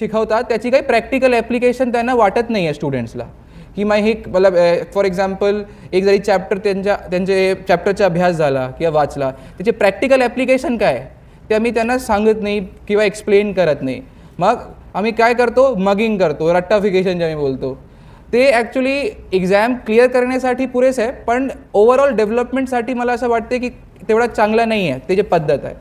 शिकवतात त्याची काही प्रॅक्टिकल ॲप्लिकेशन त्यांना वाटत नाही आहे स्टुडंट्सला की मग हे मतलब फॉर एक्झाम्पल एक जरी चॅप्टर त्यांच्या त्यांचे चॅप्टरचा अभ्यास झाला किंवा वाचला त्याचे प्रॅक्टिकल ॲप्लिकेशन काय आहे? ते आम्ही त्यांना सांगत नाही किंवा एक्सप्लेन करत नाही. मग आम्ही काय करतो? मगिंग करतो रट्टाफिकेशन जे आम्ही बोलतो. ते ॲक्च्युली एक्झाम क्लिअर करण्यासाठी पुरेसे आहे पण ओव्हरऑल डेव्हलपमेंटसाठी मला असं वाटते की तेवढा चांगला नाही आहे ते जे पद्धत आहे.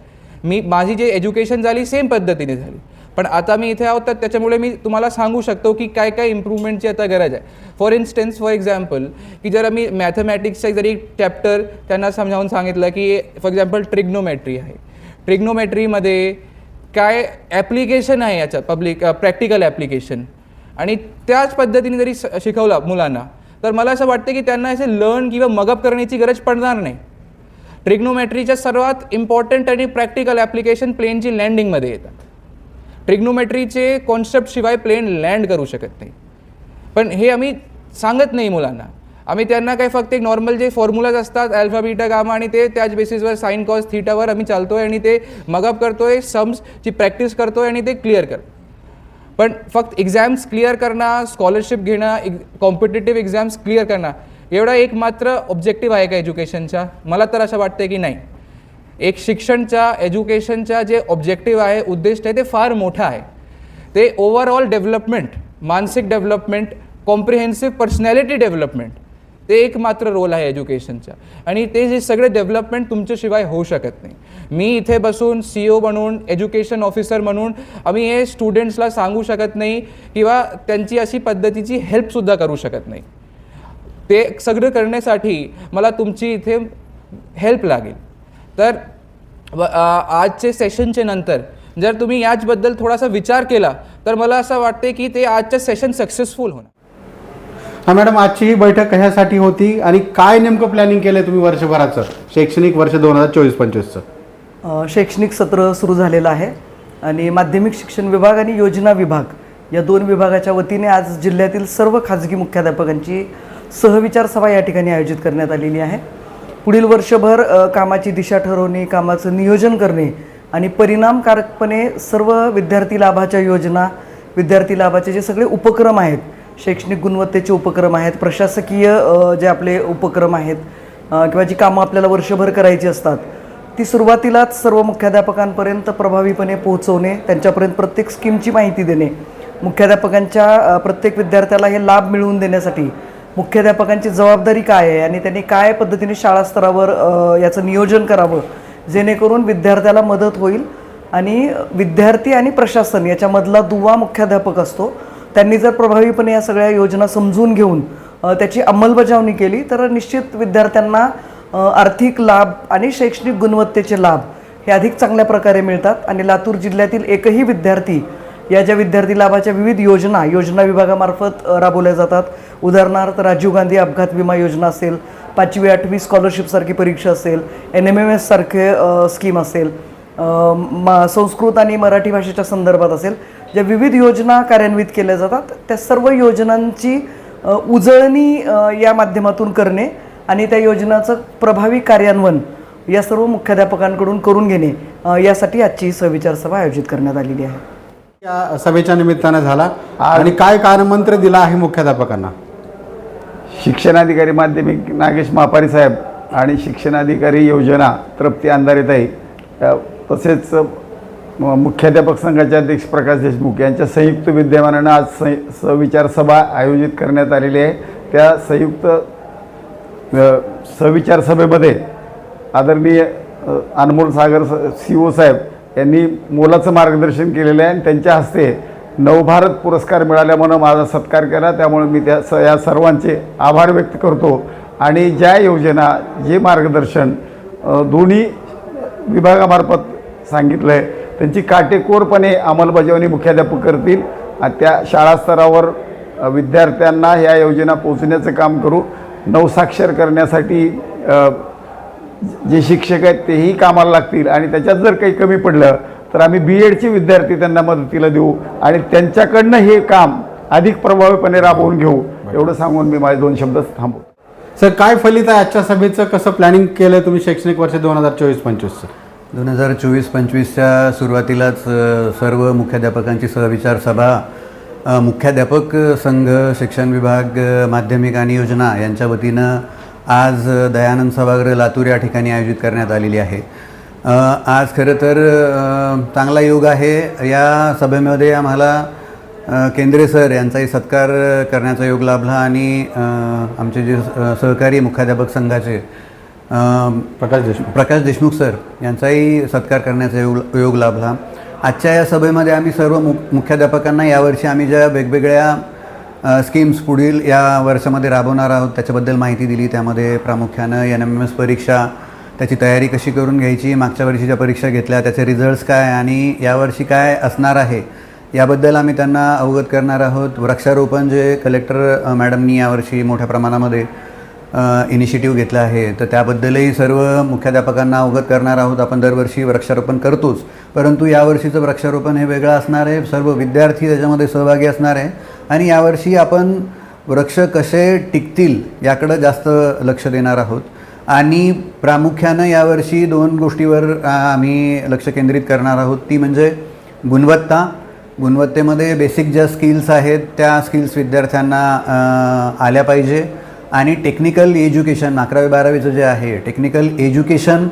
मी माझी जे एज्युकेशन झाली सेम पद्धतीने झाली. पण आता मी इथे आहोत तर त्याच्यामुळे मी तुम्हाला सांगू शकतो की काय काय इम्प्रूव्हमेंटची आता गरज आहे. फॉर इन्स्टन्स फॉर एक्झाम्पल की जर मी मॅथमॅटिक्सचा जरी चॅप्टर त्यांना समजावून सांगितलं की फॉर एक्झाम्पल ट्रिग्नोमॅट्री आहे. ट्रिग्नोमॅट्रीमध्ये काय ॲप्लिकेशन आहे याच्यात पब्लिक प्रॅक्टिकल ॲप्लिकेशन आणि त्याच पद्धतीने जरी स- शिकवलं मुलांना तर मला असं वाटतं की त्यांना असे लर्न किंवा मगअप करण्याची गरज पडणार नाही. ट्रिग्नोमॅट्रीच्या सर्वात इम्पॉर्टंट आणि प्रॅक्टिकल ॲप्लिकेशन प्लेनची लँडिंगमध्ये येतात ट्रिग्नोमेट्रीचे कॉन्सेप्ट शिवाय प्लेन लँड करू शकत नाही. पण हे आम्ही सांगत नाही मुलांना. आम्ही त्यांना काय फक्त एक नॉर्मल जे फॉर्म्युलाज असतात अल्फा बीटा गामा आणि ते त्याच बेसिसवर साईन कॉस थीटावर आम्ही चालतोय आणि ते मगअप करतोय सम्सची प्रॅक्टिस करतोय आणि ते क्लिअर करतो पण फक्त एक्झाम्स क्लिअर करणं स्कॉलरशिप घेणं कॉम्पिटेटिव्ह एक्झाम्स क्लिअर करणं एवढा एक मात्र ऑब्जेक्टिव्ह आहे का एज्युकेशनचा? मला तर असं वाटतं की नाही. एक शिक्षणच्या एज्युकेशनच्या जे ऑब्जेक्टिव्ह आहे उद्दिष्ट आहे ते फार मोठं आहे. ते ओव्हरऑल डेव्हलपमेंट मानसिक डेव्हलपमेंट कॉम्प्रिहेन्सिव्ह पर्सनॅलिटी डेव्हलपमेंट ते एक मात्र रोल आहे एज्युकेशनचा आणि ते जे सगळे डेव्हलपमेंट तुमच्याशिवाय होऊ शकत नाही. मी इथे बसून सी ओ म्हणून एज्युकेशन ऑफिसर म्हणून आम्ही हे स्टुडंट्सला सांगू शकत नाही किंवा त्यांची अशी पद्धतीची हेल्पसुद्धा करू शकत नाही. ते सगळं करण्यासाठी मला तुमची इथे हेल्प लागेल. तर आजचे सेशनचे नंतर जर तुम्ही याचबद्दल थोडासा विचार केला तर मला असं वाटते की ते आजचं सेशन सक्सेसफुल होणार. हा मॅडम आजची ही बैठक कशासाठी होती आणि काय नेमकं प्लॅनिंग केलं तुम्ही वर्षभराचं? शैक्षणिक वर्ष दोन हजार चोवीस पंचवीसचं. शैक्षणिक सत्र सुरू झालेलं आहे आणि माध्यमिक शिक्षण विभाग आणि योजना विभाग या दोन विभागाच्या वतीने आज जिल्ह्यातील सर्व खाजगी मुख्याध्यापकांची सहविचार सभा या ठिकाणी आयोजित करण्यात आलेली आहे. पुढील वर्षभर कामाची दिशा ठरवणे कामाचं नियोजन करणे आणि परिणामकारकपणे सर्व विद्यार्थी लाभाच्या योजना विद्यार्थी लाभाचे जे सगळे उपक्रम आहेत शैक्षणिक गुणवत्तेचे उपक्रम आहेत प्रशासकीय जे आपले उपक्रम आहेत किंवा जी कामं आपल्याला वर्षभर करायची असतात ती सुरुवातीलाच सर्व मुख्याध्यापकांपर्यंत प्रभावीपणे पोहोचवणे त्यांच्यापर्यंत प्रत्येक स्कीमची माहिती देणे मुख्याध्यापकांच्या प्रत्येक विद्यार्थ्याला हे लाभ मिळवून देण्यासाठी मुख्याध्यापकांची जबाबदारी काय आहे आणि त्यांनी काय पद्धतीने शाळा स्तरावर याचं नियोजन करावं जेणेकरून विद्यार्थ्याला मदत होईल आणि विद्यार्थी आणि प्रशासन याच्यामधला दुवा मुख्याध्यापक असतो. त्यांनी जर प्रभावीपणे या सगळ्या योजना समजून घेऊन त्याची अंमलबजावणी केली तर निश्चित विद्यार्थ्यांना आर्थिक लाभ आणि शैक्षणिक गुणवत्तेचे लाभ हे अधिक चांगल्या प्रकारे मिळतात. आणि लातूर जिल्ह्यातील एकही विद्यार्थी या ज्या विद्यार्थी लाभाच्या विविध योजना योजना विभागामार्फत राबवल्या जातात. उदाहरणार्थ राजीव गांधी अपघात विमा योजना असेल पाचवी आठवी स्कॉलरशिपसारखी परीक्षा असेल एन एम एम एससारखे स्कीम असेल मा संस्कृत आणि मराठी भाषेच्या संदर्भात असेल ज्या विविध योजना कार्यान्वित केल्या जातात त्या सर्व योजनांची उजळणी या माध्यमातून करणे आणि त्या योजनाचं प्रभावी कार्यान्वयन या सर्व मुख्याध्यापकांकडून करून घेणे यासाठी आजची ही सहविचार सभा आयोजित करण्यात आलेली आहे. या सभेच्या निमित्तानं झाला. आणि काय कानमंत्र दिला आहे मुख्याध्यापकांना? शिक्षणाधिकारी माध्यमिक नागेश मापारी साहेब आणि शिक्षणाधिकारी योजना तृप्ती अंधारेताई तसेच म- मुख्याध्यापक संघाचे अध्यक्ष प्रकाश देशमुख यांच्या संयुक्त विद्यमानानं आज स सविचार सभा आयोजित करण्यात आलेली आहे. त्या संयुक्त सविचार सभेमध्ये आदरणीय अनमोल सागर सी ओ साहेब यांनी मोलाचं मार्गदर्शन केलेलं आहे आणि त्यांच्या हस्ते नवभारत पुरस्कार मिळाल्यामुळं माझा सत्कार केला. त्यामुळे मी त्या स या सर्वांचे आभार व्यक्त करतो. आणि ज्या योजना जे मार्गदर्शन दोन्ही विभागामार्फत सांगितलं आहे त्यांची काटेकोरपणे अंमलबजावणी मुख्याध्यापक करतील. आणि त्या शाळा स्तरावर विद्यार्थ्यांना ह्या योजना पोचण्याचं काम करू. नवसाक्षर करण्यासाठी जे शिक्षक आहेत तेही कामाला लागतील आणि त्याच्यात जर काही कमी पडलं तर आम्ही बी एडचे विद्यार्थी त्यांना मदतीला देऊ आणि त्यांच्याकडनं हे काम अधिक प्रभावीपणे राबवून घेऊ. एवढं सांगून मी माझे दोन शब्द थांबवतो. सर काय फलित आहे आजच्या सभेचं? कसं प्लॅनिंग केलं तुम्ही शैक्षणिक वर्ष दोन हजार चोवीस पंचवीसचं दोन हजार चोवीस पंचवीसच्या सुरुवातीलाच सर्व मुख्याध्यापकांची सहविचार सभा मुख्याध्यापक संघ शिक्षण विभाग माध्यमिक आणि योजना यांच्या वतीनं आज दयानंद सभागृह लातूर या ठिकाणी आयोजित करण्यात आलेली आहे. आज खरं तर चांगला योग आहे. या सभेमध्ये आम्हाला केंद्रे सर यांचाही सत्कार करण्याचा योग लाभला आणि आमचे जे सहकारी मुख्याध्यापक संघाचे प्रकाश देशमुख. प्रकाश देशमुख सर यांचाही सत्कार करण्याचा योग योग लाभला. आजच्या या सभेमध्ये आम्ही सर्व मु मुख्याध्यापकांना यावर्षी आम्ही ज्या वेगवेगळ्या स्कीम्स पुढील या वर्षामध्ये राबवणार आहोत. त्याच्याबद्दल माहिती दिली. त्यामध्ये प्रामुख्यानं एन एम एम एस परीक्षा त्याची तयारी कशी करून घ्यायची मागच्या वर्षीच्या परीक्षा घेतल्या त्याचे रिझल्ट्स काय आणि यावर्षी काय असणार आहे याबद्दल आम्ही त्यांना अवगत करणार आहोत. वृक्षारोपण जे कलेक्टर मॅडमनी यावर्षी मोठ्या प्रमाणामध्ये इनिशिएटिव्ह घेतला आहे. तर त्याबद्दलही सर्व मुख्याध्यापकांना अवगत करणार आहोत. आपण दरवर्षी वृक्षारोपण करतोच. परंतु यावर्षीचं वृक्षारोपण हे वेगळं असणार आहे. सर्व विद्यार्थी त्याच्यामध्ये सहभागी असणार आहे. आणि यावर्षी आपण वृक्ष कसे टिकतील याकडं जास्त लक्ष देणार आहोत. आणि प्रामुख्यानं यावर्षी दोन गोष्टीवर आम्ही लक्ष केंद्रित करणार आहोत. ती म्हणजे गुणवत्ता. गुणवत्तेमध्ये बेसिक ज्या स्किल्स आहेत त्या स्किल्स विद्यार्थ्यांना आल्या पाहिजे. आणि टेक्निकल एज्युकेशन अकरावी बारावीचं जे आहे टेक्निकल एज्युकेशन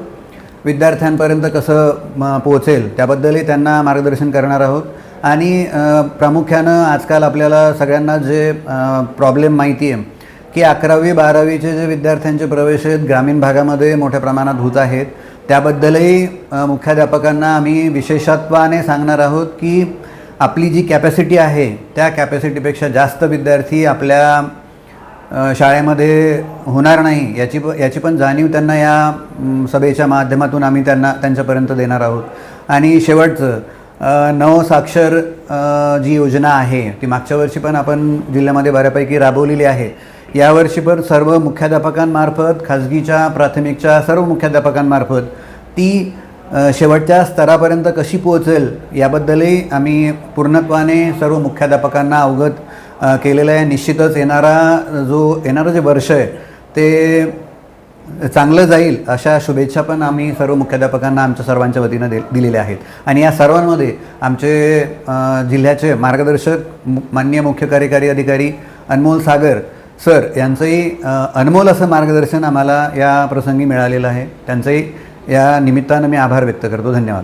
विद्यार्थ्यांपर्यंत कसं पोहोचेल त्याबद्दलही त्यांना मार्गदर्शन करणार आहोत. आणि प्रामुख्यानं आजकाल आपल्याला सगळ्यांना जे प्रॉब्लेम माहिती आहे की अकरावी बारावीचे जे विद्यार्थ्यांचे प्रवेश आहेत ग्रामीण भागामध्ये मोठ्या प्रमाणात होत आहेत. त्याबद्दलही मुख्याध्यापकांना आम्ही विशेषत्वाने सांगणार आहोत की आपली जी कॅपॅसिटी आहे त्या कॅपॅसिटीपेक्षा जास्त विद्यार्थी आपल्या शाळेमध्ये होणार नाही याची प याची पण जाणीव त्यांना या सभेच्या माध्यमातून आम्ही त्यांना त्यांच्यापर्यंत देणार आहोत. आणि शेवटचं नवसाक्षर साक्षर जी योजना आहे ती मागच्या वर्षी पण आपण जिल्ह्यामध्ये बऱ्यापैकी राबवलेली आहे. यावर्षी पण सर्व मुख्याध्यापकांमार्फत खाजगीच्या प्राथमिकच्या सर्व मुख्याध्यापकांमार्फत ती शेवटच्या स्तरापर्यंत कशी पोहोचेल याबद्दलही आम्ही पूर्णत्वाने सर्व मुख्याध्यापकांना अवगत केलेलं आहे. निश्चितच येणारा जो येणारं जे वर्ष आहे ते चांगलं जाईल अशा शुभेच्छा पण आम्ही सर्व मुख्याध्यापकांना आमच्या सर्वांच्या वतीनं दे दिलेल्या आहेत. आणि या सर्वांमध्ये आमचे जिल्ह्याचे मार्गदर्शक मान्य माननीय मुख्य कार्यकारी अधिकारी अनमोल सागर सर यांचंही अनमोल असं मार्गदर्शन आम्हाला या प्रसंगी मिळालेलं आहे. त्यांचंही या निमित्तानं मी आभार व्यक्त करतो. धन्यवाद.